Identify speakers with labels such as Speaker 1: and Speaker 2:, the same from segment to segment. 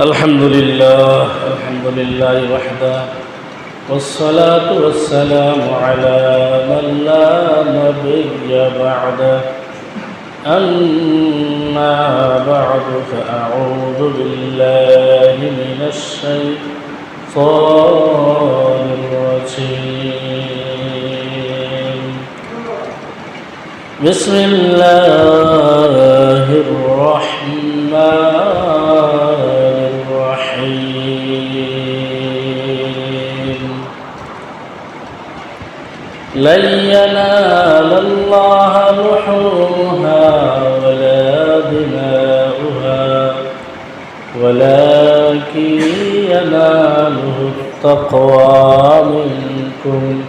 Speaker 1: الحمد لله الحمد لله وحده والصلاة والسلام على من لا نبي بعده. أما بعد فأعوذ بالله من الشيطان الرجيم. بسم الله لن ينال الله لحومها ولا دماؤها ولكن يناله التقوى منكم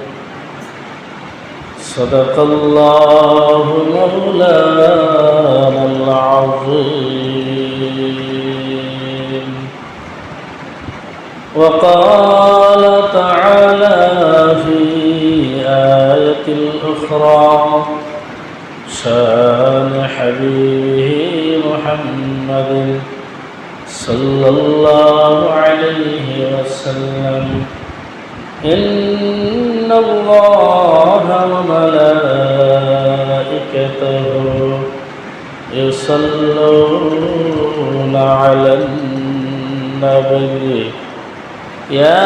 Speaker 1: صدق الله مولانا العظيم وقال آية أخرى شان حبيبه محمد صلى الله عليه وسلم. إن الله وملائكته يصلون على النبي. يا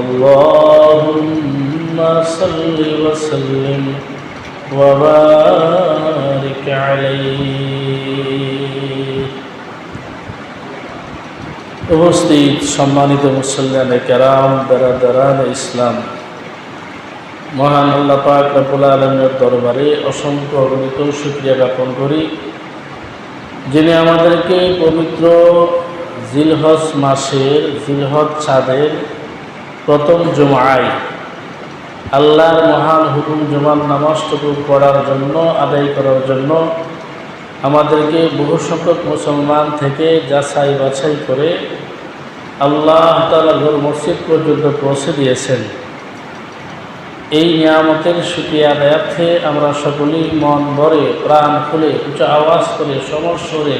Speaker 1: اللهم صل وسلم وبارك عليه. উপস্থিত সম্মানিত মুসল্লানে কেরাম দারা দারান ইসলাম, মহান আল্লাহ পাক রবুল আলমের দরবারে অসংখ্য অগণিত সুক্রিয়া জ্ঞাপন করি। যিনি আমাদেরকে পবিত্র জিলহজ মাসের, জিলহজ চাঁদের প্রথম জুমায় আল্লাহর মহান হুকুম জুমার নামাজটুকু পড়ার জন্য, আদায় করার জন্য আমাদেরকে বহু সংখ্যক মুসলমান থেকে যাচাই বাছাই করে আল্লাহ তালার মসজিদ পর্যন্ত পৌঁছে দিয়েছেন। এই নিয়ামতের সুক্রিয়া আদায়ার্থে আমরা সকলেই মন ভরে, প্রাণ খুলে, উঁচু আওয়াজ করে সমস্বরে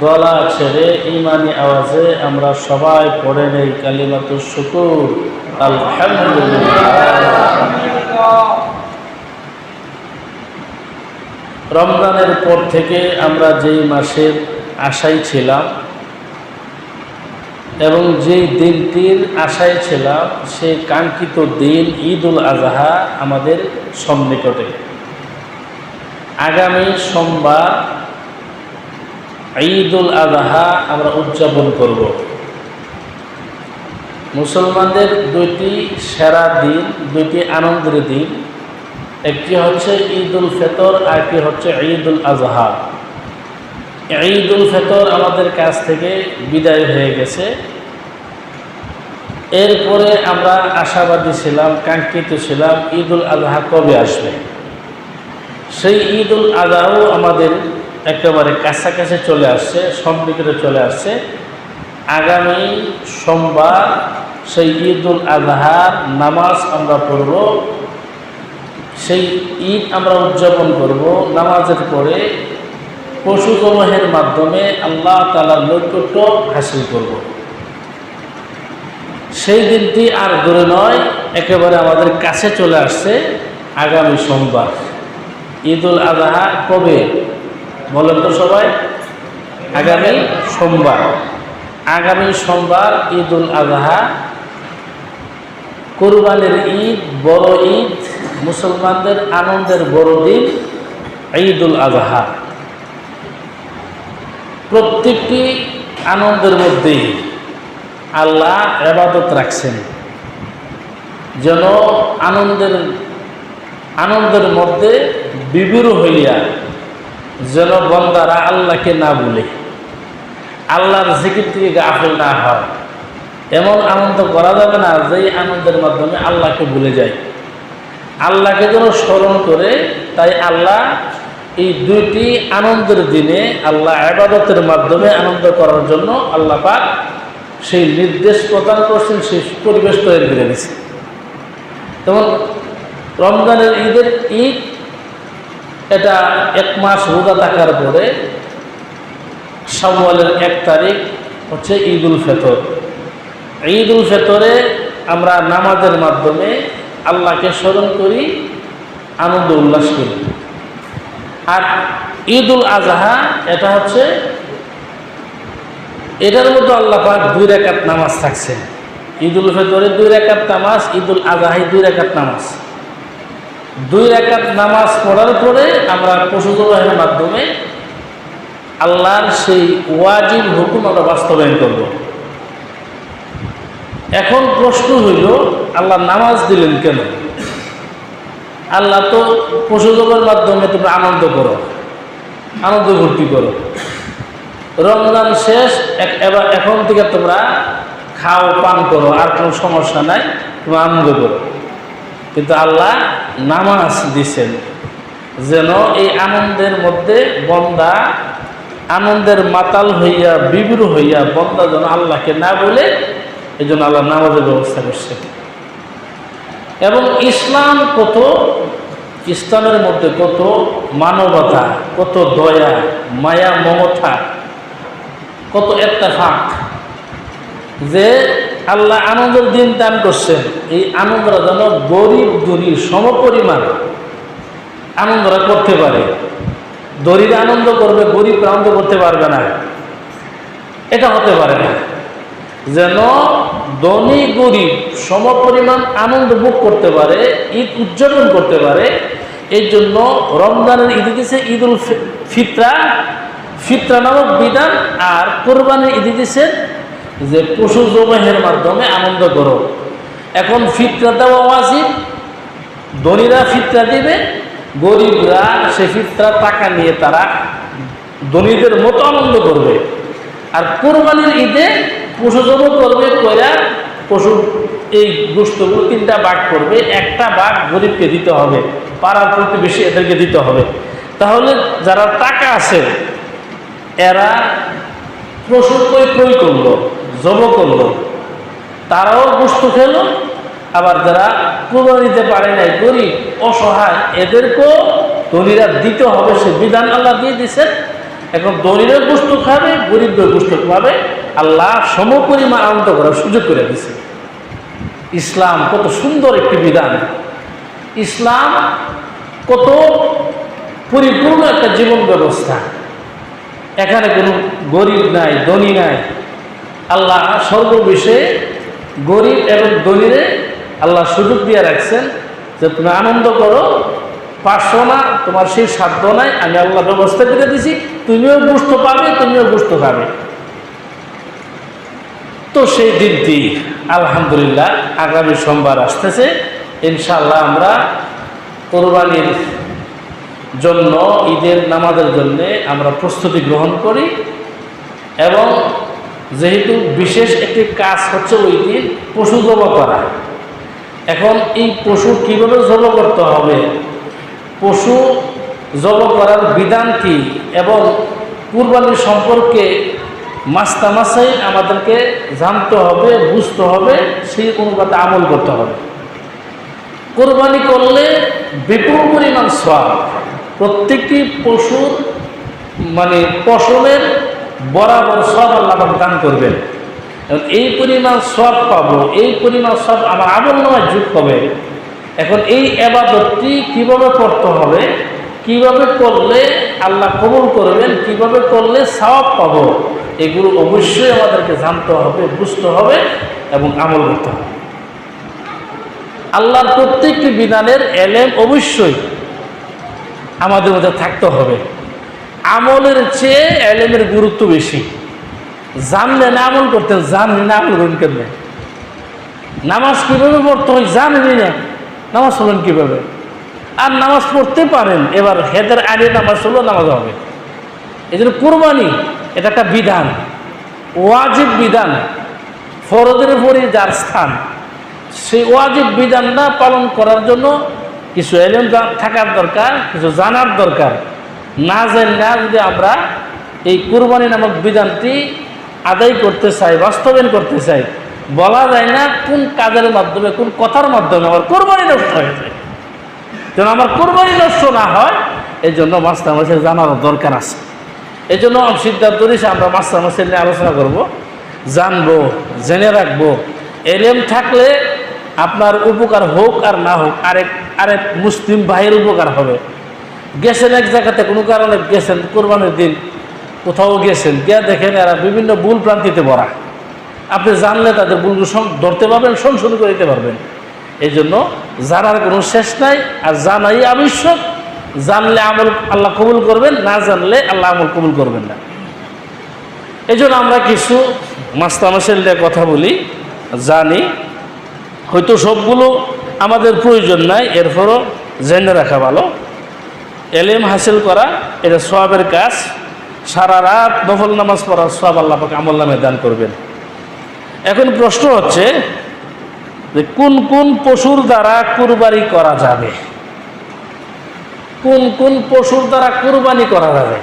Speaker 1: গলা ছেড়ে ইমানি আওয়াজে আমরা সবাই পড়ে নেই কালিমাতুর শুকুর। রমজানের পর থেকে আমরা যেই মাসের আশায় ছিলাম এবং যেই দিনটির আশায় ছিলাম সেই কাঙ্ক্ষিত দিন ঈদ উল আজহা আমাদের সন্নিকটে। আগামী সোমবার ঈদ উল আজহা আমরা উদযাপন করব। মুসলমানদের দুইটি সেরা দিন, দুইটি আনন্দের দিন। একটি হচ্ছে ঈদ উল ফেতর, আর একটি হচ্ছে ঈদ উল আজহা। ঈদ উল ফেতর আমাদের কাছ থেকে বিদায় হয়ে গেছে। এরপরে আমরা আশাবাদী ছিলাম, কাঙ্ক্ষিত ছিলাম ঈদ উল আজহা কবে আসবে? সেই ঈদ উল আজহাও আমাদের একেবারে কাছাকাছি চলে আসছে সম্পৃক্তে চলে আসছে। আগামী সোমবার সেই ঈদ উল আজহার নামাজ আমরা পড়ব। সেই ঈদ আমরা উদযাপন করব। নামাজের পরে পশু জবাহের মাধ্যমে আল্লাহ তালার নৈকট্য হাসিল করব। সেই দিনটি আর দূরে নয়, একেবারে আমাদের কাছে চলে আসছে আগামী সোমবার। ঈদুল আজহা কবে? বলেন তো সবাই। আগামী সোমবার। আগামী সোমবার ঈদুল আজহা। কোরবানির ঈদ, বড় ঈদ, মুসলমানদের আনন্দের বড় দিন ঈদুল আজহা। প্রত্যেকটি আনন্দের মধ্যেই আল্লাহ এবাদত রাখছেন। যেন আনন্দের আনন্দের মধ্যে বিবির হইয়া যেন বন্দারা আল্লাহকে না বলে আল্লাহর জিকির থেকে গাফেল না হয়। এমন আনন্দ করা যাবে না যেই আনন্দের মাধ্যমে আল্লাহকে ভুলে যায়। আল্লাহকে যেন স্মরণ করে, তাই আল্লাহ এই দুইটি আনন্দের দিনে আল্লাহ আবাদতের মাধ্যমে আনন্দ করার জন্য আল্লাহ পাক সেই নির্দেশ প্রদান করছেন, সেই পরিবেশ তৈরি করে দিছে। যেমন রমজানের ঈদের ঈদ, এটা এক মাস রোজা থাকার পরে শাওয়ালের এক তারিখ হচ্ছে ঈদ উল ফেতর। ঈদ উল ফেতরে আমরা নামাজের মাধ্যমে আল্লাহকে স্মরণ করি, আনন্দ উল্লাস করি। আর ঈদ উল আজহা, এটা হচ্ছে এটার মধ্যে আল্লাহ পাক দুই রেখাত নামাজ থাকছে ঈদ উল ফেতরে দুই রেখাত নামাজ ঈদ উল আজহাই দুই রেখাত নামাজ। দুই রেখাত নামাজ পড়ার পরে আমরা পশু জবাহের মাধ্যমে আল্লাহর সেই ওয়াজিব হুকুম আমরা বাস্তবায়ন করব। এখন প্রশ্ন হইল, আল্লাহ নামাজ দিলেন কেন? আল্লাহ তো পশু জবের মাধ্যমে তোমরা আনন্দ করো, আনন্দ ভর্তি করো। রমজান শেষ এবার এখন থেকে তোমরা খাও, পান করো, আর কোনো সমস্যা নাই, তোমরা আনন্দ করো। কিন্তু আল্লাহ নামাজ দিছেন, যেন এই আনন্দের মধ্যে বন্দা, আনন্দের মাতাল হইয়া বিবির হইয়া বন্দা যেন আল্লাহকে না বলে এই জন্য আল্লাহ নামাজের ব্যবস্থা করছে। এবং ইসলাম কত, ইসলামের মধ্যে কত মানবতা, কত দয়া, মায়া, মমতা কত একটা ফাঁক যে আল্লাহ আনন্দের দিন দান করছেন। এই আনন্দরা যেন গরিব ধনী সমপরিমাণ আনন্দরা করতে পারে। দরিদ্র আনন্দ করবে গরিব আনন্দ করতে পারবে না। এটা হতে পারে না। যেন ধনী, গরিব সমপরিমাণ আনন্দ ভোগ করতে পারে, ঈদ উদযাপন করতে পারে এই জন্য রমজানের ঈদ দিচ্ছে ঈদ উল ফিতরা। ফিতরা নামক বিধান আর কোরবানির ঈদ দিছে যে পশু জবাহের মাধ্যমে আনন্দ করো। এখন ফিতরা দেওয়া ওয়াজিব, ধনীরা ফিতরা দিবে, গরিবরা সে ফিতরা টাকা নিয়ে তারা ধনীদের মতো আনন্দ করবে। আর কোরবানির ঈদে পশু জব করবে কইরা পশু এই গোষ্ঠগুলো তিনটা বাঘ করবে, একটা বাঘ গরিবকে দিতে হবে, পাড়ার প্রতিবেশী এদেরকে দিতে হবে। তাহলে যারা টাকা আছে এরা কই ক্রয় করল, জব করল। তারাও গোষ্ঠ খেলো, আবার যারা কোরবানি দিতে পারে নাই গরিব অসহায়, এদেরকেও দলিরা দিতে হবে, সে বিধান আল্লাহ দিয়ে দিছেন এখন ধনীরা গোষ্ঠ খাবে গরিবদের গোষ্ঠ খাবে আল্লাহ সমপরিমাণ আনন্দ করার সুযোগ করে দিছে ইসলাম কত সুন্দর একটি বিধান। ইসলাম কত পরিপূর্ণ একটা জীবন ব্যবস্থা। এখানে কোনো গরিব নাই, ধনী নাই। আল্লাহ সর্ববিষয়ে গরিব এবং ধনীরে আল্লাহ সুযোগ দিয়ে রাখছেন যে তুমি আনন্দ করো, পারছ না, তোমার সেই সাধ্য নাই, আমি আল্লাহ ব্যবস্থা করে দিছি, তুমিও বুঝতে পাবে, তুমিও বুঝতে খাবে। তো সেই দিনটি আলহামদুলিল্লাহ আগামী সোমবার আসতেছে। ইনশাআল্লাহ আমরা কোরবানির জন্য ঈদের নামাজের জন্য আমরা প্রস্তুতি গ্রহণ করি এবং যেহেতু বিশেষ একটি কাজ হচ্ছে ওই দিন পশু জব করা। এখন এই পশু কীভাবে জব করতে হবে? পশু জব করার বিধান কী এবং কুরবানির সম্পর্কে মাস্তামাসাই আমাদেরকে জানতে হবে, বুঝতে হবে, সেই অনুপাতে আমল করতে হবে। কোরবানি করলে বিপুল পরিমাণ সব প্রত্যেকটি পশুর মানে ফসলের বরাবর সব আল্লাহ দান করবেন। এখন এই পরিমাণ সব পাবো, এই পরিমাণ সব আমার আমল নয় যুগ হবে। এখন এই এবাদতটি কীভাবে করতে হবে, কীভাবে করলে আল্লাহ কবুল করবেন, কীভাবে করলে সওয়াব পাবো, এগুলো অবশ্যই আমাদেরকে জানতে হবে, বুঝতে হবে এবং আমল করতে হবে। আল্লাহর প্রত্যেকটি বিধানের এলেম অবশ্যই। আমাদের মধ্যে থাকতে হবে। আমলের চেয়ে এলেমের গুরুত্ব বেশি। জানলে না আমল করতেন, জানলে না আমল করেন কেন নামাজ কীভাবে পড়তে হয় জানেনি না। নামাজ পড়লেন কীভাবে? আর নামাজ পড়তে পারেন, এবার হেদের আগে নামাজ হলো নামাজ হবে। এই জন্য কোরবানি, এটা একটা বিধান। ওয়াজিব বিধান। ফরদের উপরই যার স্থান। সেই ওয়াজিব বিধানটা পালন করার জন্য কিছু এলেম থাকার দরকার, কিছু জানার দরকার। না জানি না যদি আমরা এই কুরবানি নামক বিধানটি আদায় করতে চাই, বাস্তবায়ন করতে চাই, বলা যায় না কোন কাজের মাধ্যমে, কোন কথার মাধ্যমে আমার কোরবানি নষ্ট হয়ে যায়। যেন আমার কোরবানি নষ্ট না হয় এই জন্য মাস্টার মাসের জানার দরকার আছে। এই জন্য সিদ্ধান্ত নিয়েছে, আমরা মাস্টার মাসের নিয়ে আলোচনা করব, জানব, জেনে রাখব। এলেম থাকলে আপনার উপকার হোক আর না হোক, আরেক আরেক মুসলিম ভাইয়ের উপকার হবে। গেছেন এক জায়গাতে, কোনো কারণে গেছেন, কোরবানির দিন কোথাও গেছেন, গিয়ে দেখেন এরা বিভিন্ন ভুল প্রান্তিতে ভরা। আপনি জানলে তাদের ভুলগুলো ধরতে পারবেন সংশোধন করে দিতে পারবেন। এই জন্য জানার কোনো শেষ নাই, আর জানাই আবশ্যক। জানলে আমল আল্লাহ কবুল করবেন, না জানলে আল্লাহ আমল কবুল করবেন না। এই জন্য আমরা কিছু মাস্তামাসের নিয়ে কথা বলি, জানি। হয়তো সবগুলো আমাদের প্রয়োজন নাই, এরপরও জেনে রাখা ভালো। এলেম হাসিল করা, এটা সোয়াবের কাজ। সারা রাত নফল নামাজ পড়ার সোয়াব আল্লাহ পাকে আমল নামে দান করবেন। এখন প্রশ্ন হচ্ছে যে কোন কোন পশুর দ্বারা কুরবানি করা যাবে? কোন কোন পশুর দ্বারা কুরবানি করা যাবে?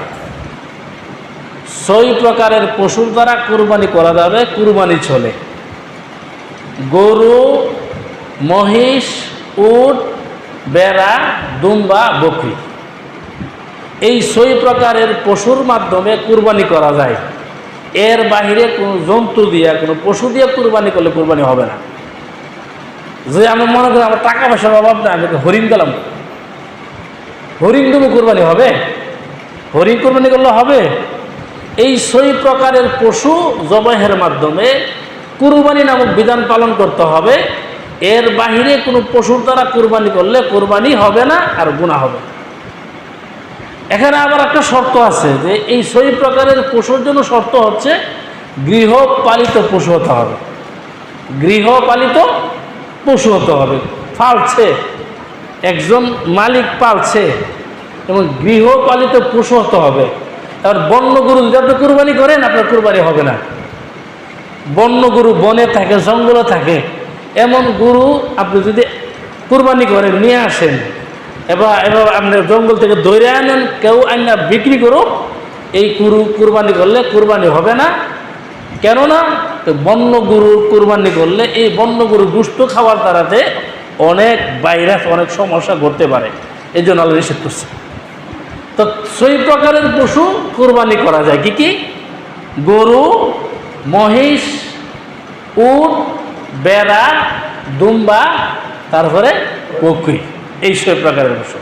Speaker 1: ছয় প্রকারের পশুর দ্বারা কুরবানি করা যাবে, কুরবানি চলে গরু মহিষ, উট, বেড়া, দুম্বা, বকরি। এই ছয় প্রকারের পশুর মাধ্যমে কুরবানি করা যায়। এর বাহিরে কোনো জন্তু দিয়ে, কোনো পশু দিয়ে কুরবানি করলে কুরবানি হবে না। যে আমি মনে করি আমার টাকা পয়সার অভাব না আমি হরিণ গেলাম। হরিণ দেবো কুরবানি হবে? হরিণ কুরবানি করলে হবে? এই ছয় প্রকারের পশু জবাহের মাধ্যমে কুরবানি নামক বিধান পালন করতে হবে। এর বাহিরে কোনো পশুর দ্বারা কুরবানি করলে কোরবানি হবে না আর গুণা হবে এখানে আবার একটা শর্ত আছে যে এই ছয় প্রকারের পশুর জন্য শর্ত হচ্ছে গৃহপালিত পশু হতে হবে। গৃহপালিত পশু হতে হবে। পালছে, একজন মালিক পালছে এবং গৃহপালিত পশু হতে হবে। এবার বন্য গরু যদি আপনি কুরবানি করেন, আপনার কুরবানি হবে না। বন্য গরু বনে থাকে, জঙ্গলে থাকে। এমন গরু আপনি যদি কুরবানি করেন নিয়ে আসেন, এবার এবার আপনার জঙ্গল থেকে ধরে আনেন, কেউ আইনা বিক্রি করুক, এই গরু কুরবানি করলে কুরবানি হবে না। কেননা বন্য গরু কুরবানি করলে এই বন্য গরু দুষ্ট খাওয়ার দ্বারাতে অনেক ভাইরাস, অনেক সমস্যা ঘটতে পারে। এই জন্য আল্লাহ নিষেধ করছে। তো সেই প্রকারের পশু কুরবানি করা যায়। কি কি? গরু, মহিষ, উট বেড়া, দুম্বা, তারপরে বকরি। এই সব প্রকারের পশু।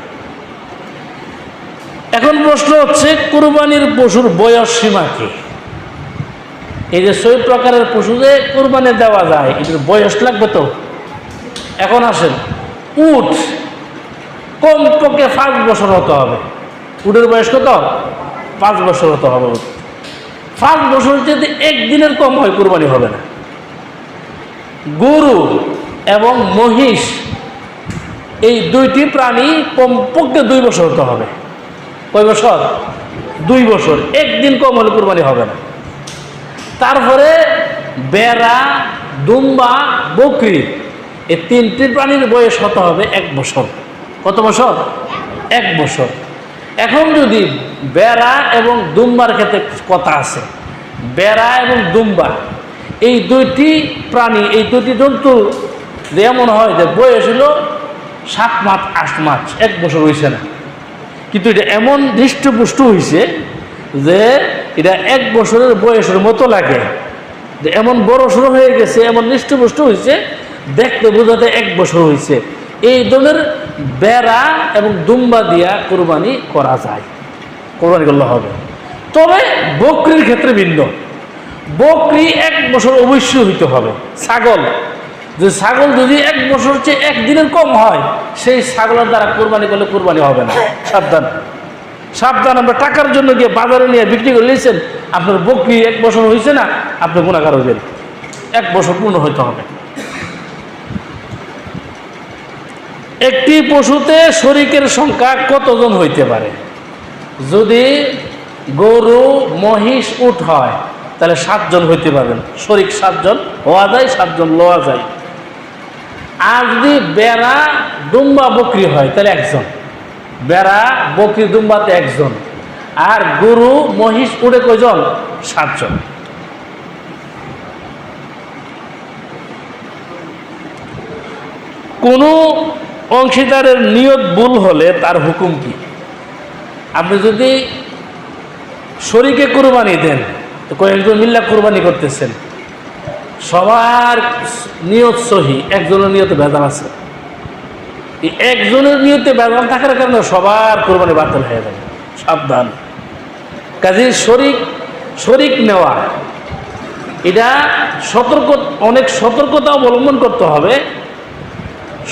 Speaker 1: এখন প্রশ্ন হচ্ছে, কুরবানির পশুর বয়স সীমা কি? এই যে সই প্রকারের পশু যে কোরবানি দেওয়া যায় এটার বয়স লাগবে তো? এখন আসেন, উট কমপক্ষে পাঁচ বছর হতে হবে। উটের বয়স কত? পাঁচ বছর হতে হবে পাঁচ বছর যদি একদিনের কম হয়, কোরবানি হবে না। গরু এবং মহিষ, এই দুইটি প্রাণী কমপক্ষে দুই বছর হতে হবে। কয় বছর? দুই বছর। একদিন কম হলে কোরবানি হবে না। তারপরে বেড়া, দুম্বা, বকরি, এই তিনটি প্রাণীর বয়স হতে হবে এক বছর। কত বছর? এক বছর। এখন যদি বেড়া এবং দুম্বার ক্ষেত্রে কথা আছে, বেড়া এবং দুম্বা এই দুইটি প্রাণী, এই দুটি জন্তু যে এমন হয় যে বয়স হলো সাত মাস, আট মাস, এক বছর হয়েছে না। কিন্তু এটা এমন হৃষ্টপুষ্ট হয়েছে যে এটা এক বছরের বয়সের মতো লাগে। যে এমন বড় সড়ো হয়ে গেছে, এমন নিষ্ঠপুষ্ট হয়েছে দেখতে বোঝাতে এক বছর হয়েছে এই ধরনের বেড়া এবং দুম্বা দিয়া কোরবানি করা যায়। কোরবানি করলে হবে। তবে বকরির ক্ষেত্রে ভিন্ন। বকরি এক বছর অবশ্যই হইতে হবে। ছাগল। যে ছাগল যদি এক বছর চেয়ে একদিনের কম হয়, সেই ছাগলের দ্বারা কোরবানি করলে কোরবানি হবে না। সাবধান। সাবধান আমরা টাকার জন্য গিয়ে বাজারে নিয়ে বিক্রি করে নিয়েছেন, আপনার বকরি এক বছর হয়েছে না, আপনি গুণাগার হইবেন এক বছর পূর্ণ হইতে হবে। একটি পশুতে শরিকের সংখ্যা কতজন হইতে পারে? যদি গরু, মহিষ উঠ হয় তাহলে সাতজন হইতে পারবেন। শরিক সাতজন হওয়া যায় সাতজন লওয়া যায়। আর যদি বেড়া ডুম্বা বকরি হয়, তাহলে একজন। বেড়া, বকরি, দুম্বাতে একজন। আর গরু, মহিষ উড়ে কজন সাতজন। কোনো অংশীদারের নিয়ত ভুল হলে তার হুকুম কি? আপনি যদি শরীকে কুরবানি দেন তো কয়েকজন মিল্লা কোরবানি করতেছেন। সবার নিয়ত সহি, একজনের নিয়তে ভেজাল আছে। একজনের নিয়তে ভেজাল থাকার কারণে সবার কোরবানি বাতিল হয়ে যাবে সাবধান। কাজে শরিক শরিক নেওয়া, এটা সতর্ক, অনেক সতর্কতা অবলম্বন করতে হবে।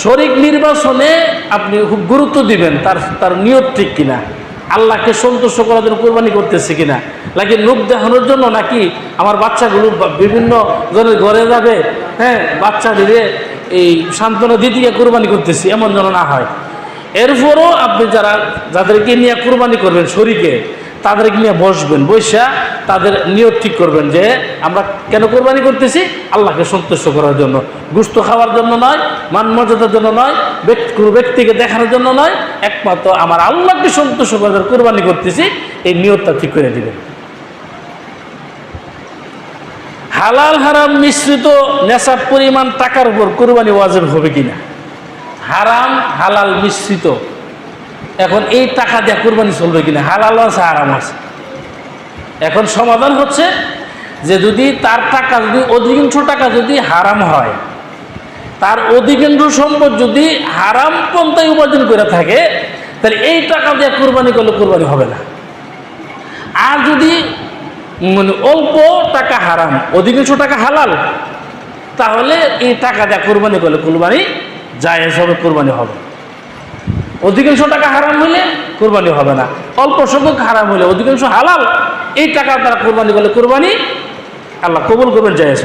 Speaker 1: শরিক নির্বাচনে আপনি খুব গুরুত্ব দিবেন, তার তার নিয়ত ঠিক কিনা। আল্লাহকে সন্তুষ্ট করার জন্য কোরবানি করতেছে কিনা? নাকি লোক দেখানোর জন্য? নাকি আমার বাচ্চাগুলো বিভিন্ন জনের ঘরে যাবে হ্যাঁ বাচ্চা দিলে এই সান্ত্বনা গিয়ে কোরবানি করতেছি? এমন যেন না হয়। এরপরও আপনি যারা যাদেরকে নিয়ে কোরবানি করবেন শরীকে তাদেরকে নিয়ে বসবেন বৈশা তাদের নিয়ত ঠিক করবেন যে আমরা কেন কোরবানি করতেছি? আল্লাহকে সন্তুষ্ট করার জন্য। গুস্ত খাওয়ার জন্য নয়, মান মর্যাদার জন্য নয় কোনো ব্যক্তিকে দেখানোর জন্য নয়, একমাত্র আমার আল্লাহকে সন্তুষ্ট করার কোরবানি করতেছি, এই নিয়তটা ঠিক করে দিবেন। হালাল, হারাম, মিশ্রিত, নেশার পরিমাণ টাকার উপর কোরবানি ওয়াজিব হবে কিনা? হারাম, হালাল, মিশ্রিত এখন এই টাকা দিয়ে কোরবানি চলবে কিনা? হালাল আছে আরাম আছে? এখন সমাধান হচ্ছে যে যদি তার টাকা যদি, অধিকাংশ টাকা যদি হারাম হয়, তার অধিকাংশ সম্পদ যদি হারাম পন্থায় উপার্জন করে থাকে, তাহলে এই টাকা দিয়ে কোরবানি করলে কোরবানি হবে না। আর যদি মানে অল্প টাকা হারাম, অধিকাংশ টাকা হালাল, তাহলে এই টাকা দিয়ে কোরবানি করলে কোরবানি যায় হবে, কোরবানি হবে। অধিকাংশ টাকা হারাম হইলে কোরবানি হবে না। অল্প সংখ্যক হারাম হইলে অধিকাংশ হালাল, এই টাকা তারা কোরবানি করলে কোরবানি আল্লাহ কবুল করবেন যায়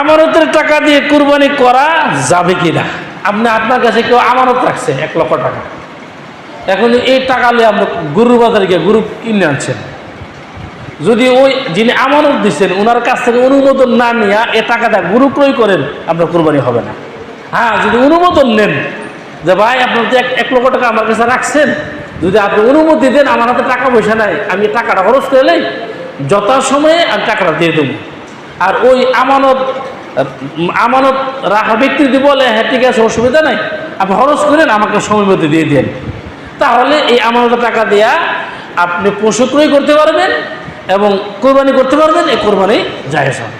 Speaker 1: আমানতের টাকা দিয়ে কোরবানি করা যাবে কি না আপনি আপনার কাছে কেউ আমানত রাখছে, এক লক্ষ টাকা। এখন এই টাকা নিয়ে আপনি গরুর বাজারে গিয়ে গরু কিনে আনছেন। যদি ওই যিনি আমানত দিচ্ছেন ওনার কাছ থেকে অনুমোদন না নিয়ে এ টাকাটা গরু ক্রয় করেন, আপনার কোরবানি হবে না। হ্যাঁ যদি অনুমোদন নেন, যে ভাই আপনার তো এক লক্ষ টাকা আমার কাছে রাখছেন, যদি আপনি অনুমতি দেন, আমার হাতে টাকা পয়সা নাই, আমি টাকাটা খরচ করলে যথাসময়ে আমি টাকাটা দিয়ে দেবো। আর ওই আমানত আমানত রাখা ব্যক্তি যদি বলে হ্যাঁ ঠিক আছে, অসুবিধা নাই, আপনি খরচ করেন আমাকে সময় মতো দিয়ে দেন। তাহলে এই আমানতের টাকা দেয়া আপনি পশু ক্রয় করতে পারবেন এবং কোরবানি করতে পারবেন, এই কোরবানি হবে।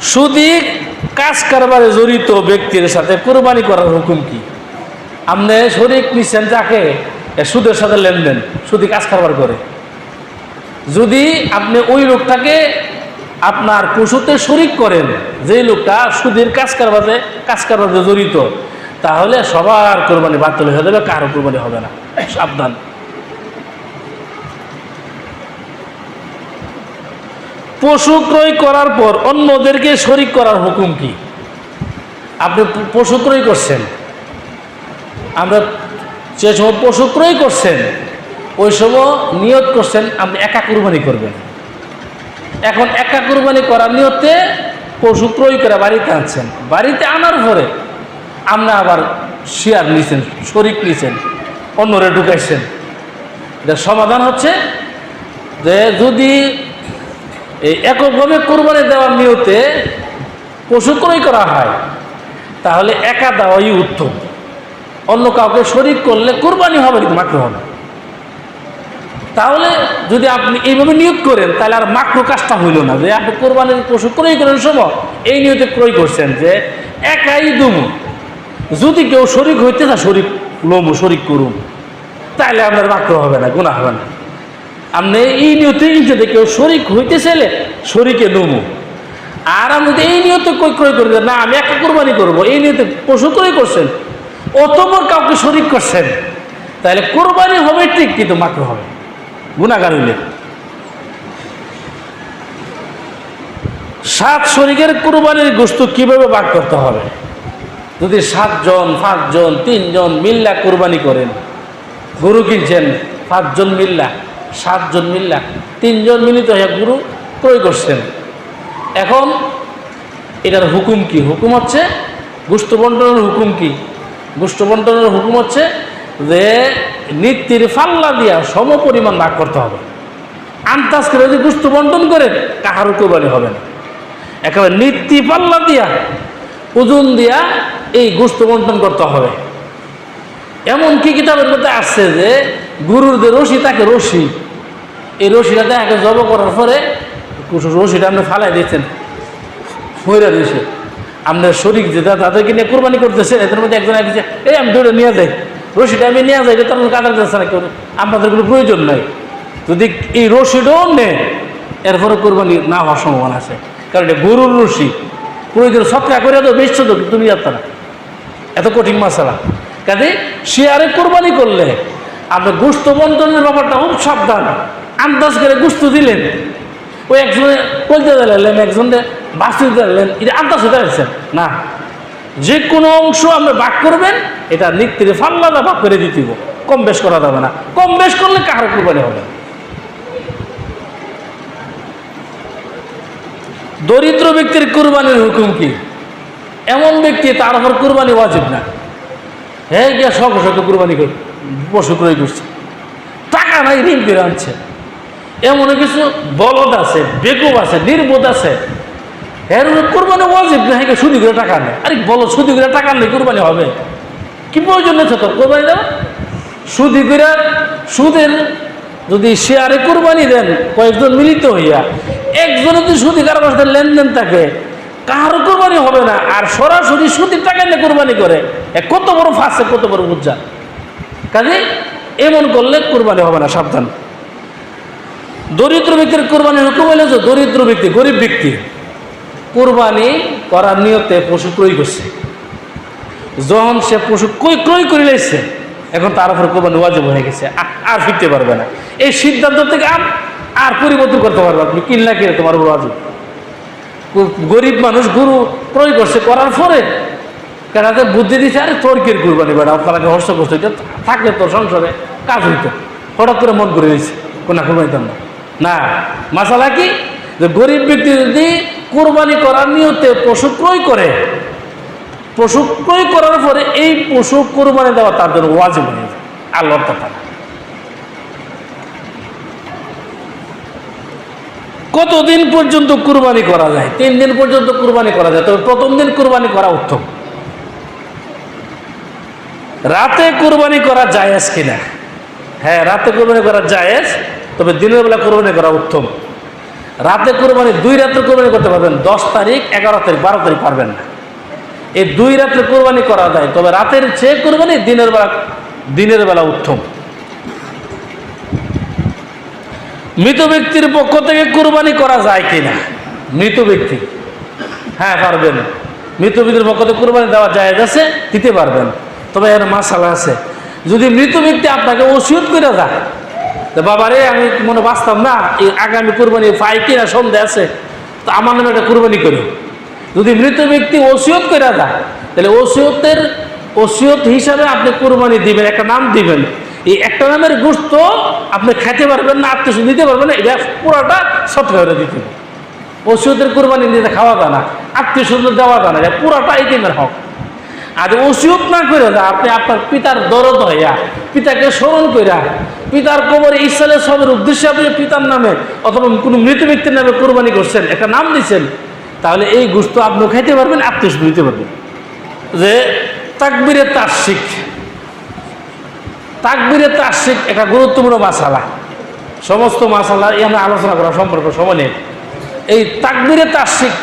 Speaker 1: সুদি কাজ কারবারে জড়িত ব্যক্তির সাথে কোরবানি করার হুকুম কি? আপনি শরিক নিচ্ছেন যাকে সুদের সাথে লেনদেন, সুদি কাজ কারবার করে। যদি আপনি ওই লোকটাকে আপনার পশুতে শরিক করেন যেই লোকটা সুদের কাজ কারবারে কাজ কারবারে জড়িত, তাহলে সবার কোরবানি বাতিল হয়ে যাবে, কারও কোরবানি হবে না। সাবধান। পশু ক্রয় করার পর অন্যদেরকে শরিক করার হুকুম কি? আপনি পশু ক্রয় করছেন। আমরা যে সময় পশু ক্রয় করছেন, ওই সময় নিয়ত করছেন, আপনি একা কুরবানি করবেন। এখন একা কুরবানি করার নিয়তে পশু ক্রয় করে বাড়িতে আনছেন। বাড়িতে আনার পরে আমরা আবার শেয়ার নিছেন, শরিক নিছেন, অন্যরে ঢুকাইছেন। এটার সমাধান হচ্ছে যে যদি এই এককভাবে কোরবানি দেওয়ার নিয়তে পশু ক্রয় করা হয়, তাহলে একা দেওয়াই উত্তম। অন্য কাউকে শরিক করলে কোরবানি হবে মাকরু হবে তাহলে যদি আপনি এইভাবে নিয়োগ করেন, তাহলে আর মাকরু কাজটা হইল না। যে আপনি কোরবানির পশু ক্রয় করেন সময় এই নিয়তে ক্রয় করছেন যে একাই দুমু। যদি কেউ শরিক হইতে না শরিক লমু, শরিক করুন তাহলে আপনার মাকরু হবে না গুণা হবে না। আপনি এই নিয়তে যদি কেউ শরিক হইতে চাইলে শরিকে লমু আর আপনি এই নিয়তে ক্রয় করে, না, আমি একটা কোরবানি করব, এই নিয়তে পশু ক্রয় করছেন, অতপর কাউকে শরিক করছেন তাহলে কোরবানি হবে ঠিক, কিন্তু মাকরু হবে। গুণাগার হইলে। সাত শরিকের কোরবানির গোস্ত কীভাবে ভাগ করতে হবে? যদি সাতজন, পাঁচজন, তিনজন মিল্লা কোরবানি করেন, গরু কিনছেন, পাঁচজন মিল্লা সাতজন মিল্লা। তিনজন মিলিত হয়ে গুরু ক্রয় করছেন। এখন এটার হুকুম কি? হুকুম হচ্ছে গোস্ত বন্টনের হুকুম কি? গোস্ত বন্টনের হুকুম হচ্ছে যে, নিত্যের ফাল্লা দিয়া সম পরিমাণ ভাগ করতে হবে। আন্তাজ করে যদি গোস্ত বন্টন করেন, কাহারও কোরবানি হবে না। একেবারে নিত্যি পাল্লা দিয়া, ওজন দিয়া এই গোস্ত বন্টন করতে হবে। এমন কি কিতাবের মধ্যে আসছে যে গুরুর যে রশি, তাকে রশি। এই রশিটা তাকে জব করার পরে রশিটা আপনি ফালাই দিয়েছেন ময়রা দিয়েছে। আপনার শরীর যেটা তাদেরকে নিয়ে কোরবানি করতেছে, এদের মধ্যে একজন একজন এই, আমি দৌড়ে নিয়ে যাই। রশিটা আমি নিয়ে যাই তার কাটার যাচ্ছে না কেউ আপনাদের কোনো প্রয়োজন নাই। যদি এই রশিটাও নেয়, এরপরে কোরবানি না হওয়ার সম্ভাবনা আছে। কারণ এটা গরুর রশি। প্রয়োজন সৎকা করে তো বেশছো তো তুমি যাচ্ছ না এত কঠিন মশালা কাজে শেয়ারে কোরবানি করলে আপনার গুস্ত বন্টনের ব্যাপারটা খুব সাবধান। আন্দাজ করে গুস্ত দিলেন। ওই একজনে বলতে দিলেন একজনে বাঁচতে দিলেন, এটা আন্দাজ হতে পারছেন না যে কোনো অংশ আপনি ভাগ করবেন, এটা নিত্যের ফাল্লাদা ভাগ করে দিতে। কম বেশ করা যাবে না। কম বেশ করলে কাহার কোরবানি হবে। দরিদ্র ব্যক্তির কোরবানির হুকুম কি? এমন ব্যক্তি তার উপর কোরবানি ওয়াজিব না। হ্যাঁ গিয়া শখ শখ কোরবানি করে পশু ক্রয় করছে টাকা নাই, ঋণ করে আনছে। এমন কিছু বলদ আছে, বেকুব আছে, নির্বোধ আছে। এর কোরবানি ওয়াজিব না হ্যাঁ সুদি করে টাকা নেই আরে বলো সুদি করে টাকা নেই কোরবানি হবে। কি প্রয়োজন নেই তোর কোরবানি দেওয়া সুদি করে সুদের যদি শেয়ারে কোরবানি দেন, কয়েকজন মিলিত হইয়া, একজনের যদি সুদি কারও সাথে লেনদেন থাকে, কারও কোরবানি হবে না। আর সরাসরি সুদির টাকা নিয়ে কোরবানি করে। কত বড় ফাঁসে, কত বড় বুঝা কাজে এমন করলে কোরবানি হবে না, সাবধান। দরিদ্র ব্যক্তির কোরবানি হুকুম হইলে যে দরিদ্র ব্যক্তি, গরিব ব্যক্তি কোরবানি করার নিয়তে পশু ক্রয় করছে। যখন সে পশু ক্রয় ক্রয় করে লাইছে এখন তার উপরে কোরবানি ওয়াজিব হয়ে গেছে আর ফিরতে পারবে না। এই সিদ্ধান্ত থেকে আর আর পরিবর্তন করতে পারবে আপনি কিনলা কিনে তোমার উপর ওয়াজিব। গরিব মানুষ গুরু ক্রয় করছে, করার পরে কেনাতে বুদ্ধি দিচ্ছে আরে তোর কি কুরবানি বেড়া? আপনাকে হর্ষ করছে থাকলে তোর সংসারে কাজ হইতো। হঠাৎ করে মন করে দিয়েছে কোনা কুরবানিতাম না। না, মাসালা কি? যে গরিব ব্যক্তি যদি কোরবানি করার নিয়তে পশু ক্রয় করে, পশু ক্রয় করার পরে এই পশু কোরবানি দেওয়া তার জন্য ওয়াজিব হয়ে যায়। আল্লাহর কথা কতদিন পর্যন্ত কুরবানি করা যায়? তিন দিন পর্যন্ত কুরবানি করা যায়। তবে প্রথম দিন কুরবানি করা উত্তম। রাতে কুরবানি করা জায়েজ কিনা? হ্যাঁ রাতে কুরবানি করা জায়েজ, তবে দিনের বেলা কুরবানি করা উত্তম। রাতে কুরবানি, দুই রাত্রে কুরবানি করতে পারবেন, দশ তারিখ, এগারো তারিখ, বারো তারিখ পারবেন না। এই দুই রাত্রে কুরবানি করা যায়, তবে রাতের চেয়ে কুরবানি দিনের বেলা দিনের বেলা উত্তম। মৃত ব্যক্তির পক্ষ থেকে কুরবানি করা যায় কিনা? মৃত ব্যক্তি। হ্যাঁ পারবেন। মৃত ব্যক্তির পক্ষ থেকে কুরবানি দেওয়া যায় আছে, দিতে পারবেন। তবে এর মাসালা আছে। যদি মৃত ব্যক্তি আপনাকে ওসিয়ত করে তো বাবারে আমি মনে বাঁচতাম না, এই আগামী কুরবানি পাই কিনা সন্দেহ আছে, তো আমার নামে একটা কুরবানি করি। যদি মৃত ব্যক্তি ওসিয়ত করে দেয়, তাহলে ওসিয়তের, ওসিয়ত হিসাবে আপনি কুরবানি দিবেন, একটা নাম দিবেন। এই একটা নামের গোস্ত আপনি খেতে পারবেন না আত্মীয় দিতে পারবেন না, এটা পুরোটা সৎকার করে দিতে। ওসিয়তের কোরবানি দিতে খাওয়া যায় না আত্মীয় স্বজন দেওয়া যায় না, এটা পুরোটা ইতিমের হক। আর ওসিয়ত না করে আপনি আপনার পিতার দরদ হইয়া পিতাকে স্মরণ কইরা পিতার কবরে ইসালে সবের উদ্দেশ্যে আপনি পিতার নামে অথবা কোনো মৃত ব্যক্তির নামে কোরবানি করছেন, একটা নাম দিচ্ছেন তাহলে এই গোস্ত আপনি খাইতে পারবেন আত্মীয় স্বজন দিতে পারবেন। যে তাকবিরে তার শিখ তাকবিরে তাসিক একটা গুরুত্বপূর্ণ মাসালা। সমস্ত মাসালা এখানে আলোচনা করা সম্পর্ক সময় নেই। এই তাকবিরে তাসিক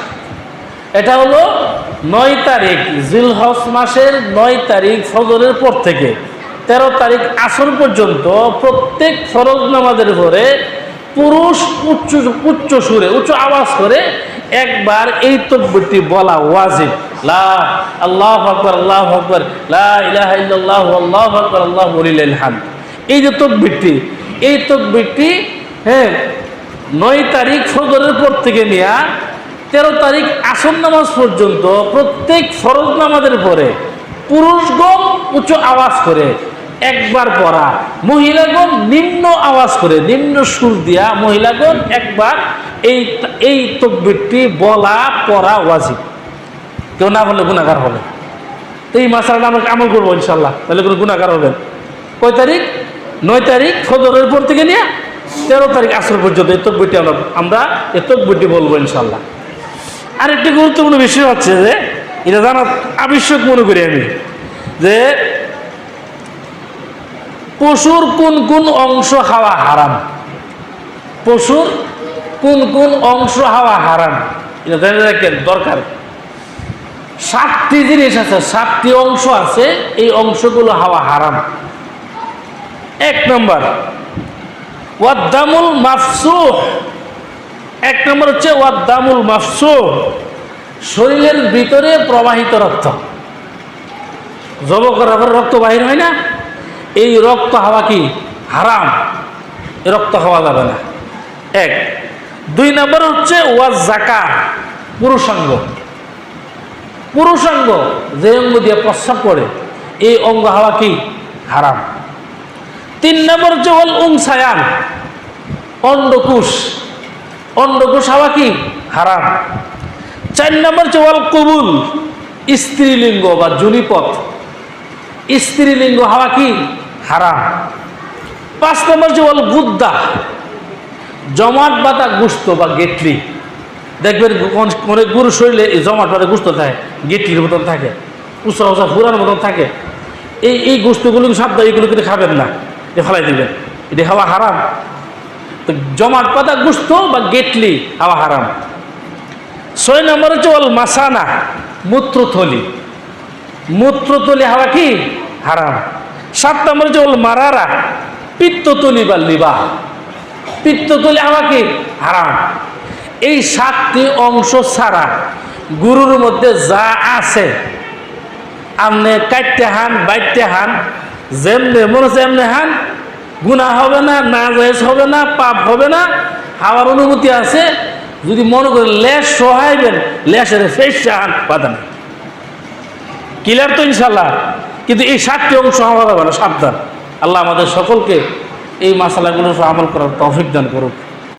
Speaker 1: এটা হলো নয় তারিখ জিলহজ মাসের নয় তারিখ ফজরের পর থেকে তেরো তারিখ আসর পর্যন্ত প্রত্যেক ফরজ নামাজের পরে পুরুষ উচ্চ উচ্চ সুরে, উচ্চ আওয়াজ করে একবার এই তকবিরটি বলা ওয়াজিব। লা, আল্লাহ আকবর আল্লাহ আকবর, লা ইলাহা ইল্লাল্লাহ, আল্লাহ আকবর, আল্লাহ ওলিল হামদ। এই যে তকবিরটি, এই তকবিরটি হ্যাঁ নয় তারিখ ফজরের পর থেকে নেয়া তেরো তারিখ আসন নামাজ পর্যন্ত প্রত্যেক ফরজ নামাজের পরে পুরুষগণ উচ্চ আওয়াজ করে, একবার পড়া। মহিলাগণ নিম্ন আওয়াজ করে, নিম্ন সুর দিয়া মহিলাগণ একবার এই এই তকবিরটি বলা, পড়া ওয়াজিব। কেউ না বললে গুণাগার হবে। তো এই মাসালাটা আমরা আমল করব ইনশাল্লাহ তাহলে কোনো গুণাগার হবেন কয় তারিখ? নয় তারিখ ফজরের পর থেকে নিয়ে তেরো তারিখ আসর পর্যন্ত এই তকবিরটি আমরা আমরা এই তকবিরটি বলব ইনশাল্লাহ আর একটি গুরুত্বপূর্ণ বিষয় হচ্ছে যে, এটা জানা আবশ্যক মনে করি আমি, যে পশুর কোন কোন অংশ হাওয়া হারাম? পশুর কোন কোন অংশ হাওয়া হারাম? এটা জেনে রাখেন দরকার। সাতটি জিনিস আছে, সাতটি অংশ আছে, এই অংশগুলো হাওয়া হারাম। এক নম্বর, ওয়াদ্দামুল মাফসুহ। এক নম্বর হচ্ছে ওয়াদ্দামুল মাফসুহ শরীরের ভিতরে প্রবাহিত রক্ত। জব করার রক্ত বাহির হয় না। এই রক্ত হাওয়া কি? হারাম। রক্ত খাওয়া যাবে না। এক। দুই নম্বর হচ্ছে ওয়াজ জাকা পুরুষাঙ্গ। পুরুষাঙ্গ, যে অঙ্গ দিয়ে প্রস্রাব করে, এই অঙ্গ হাওয়া কি? হারাম। তিন নম্বর হচ্ছে ওয়াল উংসায়ান অন্ডকুশ অন্ডকুশ হাওয়া কি? হারাম। চার নম্বর হচ্ছে ওয়াল কবুল, স্ত্রীলিঙ্গ বা জুনিপথ। স্ত্রীলিঙ্গ হাওয়া কি? হারাম। পাঁচ নম্বর হচ্ছে ওয়াল গুদ্দা, জমাট বাতা গুস্ত বা গেটলি। দেখবেন অনেক গরু শরীরে এই জমাট বাতা গুস্ত থাকে, গেটলির মতন থাকে, উঁচা উঁচা ফুরানোর মতন থাকে। এই এই গোস্তগুলো সাবধান এগুলো কিন্তু খাবেন না, এ ফেলাই দিবেন। এটা হাওয়া হারাম। তো জমাট পাতা, গুস্ত বা গেটলি, হাওয়া হারাম। ছয় নম্বর হচ্ছে ওল মাসানা, মূত্রথলি। মূত্রথলি হাওয়া কি? হারাম। সাত নম্বর হচ্ছে ওল মারারা পিত্ততলি বা লিবা পিত্ততলি হাওয়া কি? হারাম। এই সাতটি অংশ ছাড়া গুরুর মধ্যে যা আছে, আমনে কাটতে হান, বাইটতে হান, যেমনে মনে হচ্ছে, এমনি হান গুণা হবে না না জয়েস হবে না, পাপ হবে না। হাওয়ার অনুমতি আছে, যদি মনে করেন লেশ সহাইবেন, লেশের ফেস চাহান বাধা ক্লিয়ার তো ইনশাল্লাহ কিন্তু এই সাতটি অংশ যাবে না সাবধান। আল্লাহ আমাদের সকলকে এই মশালাগুলো আমল করার তফিক দান করুক।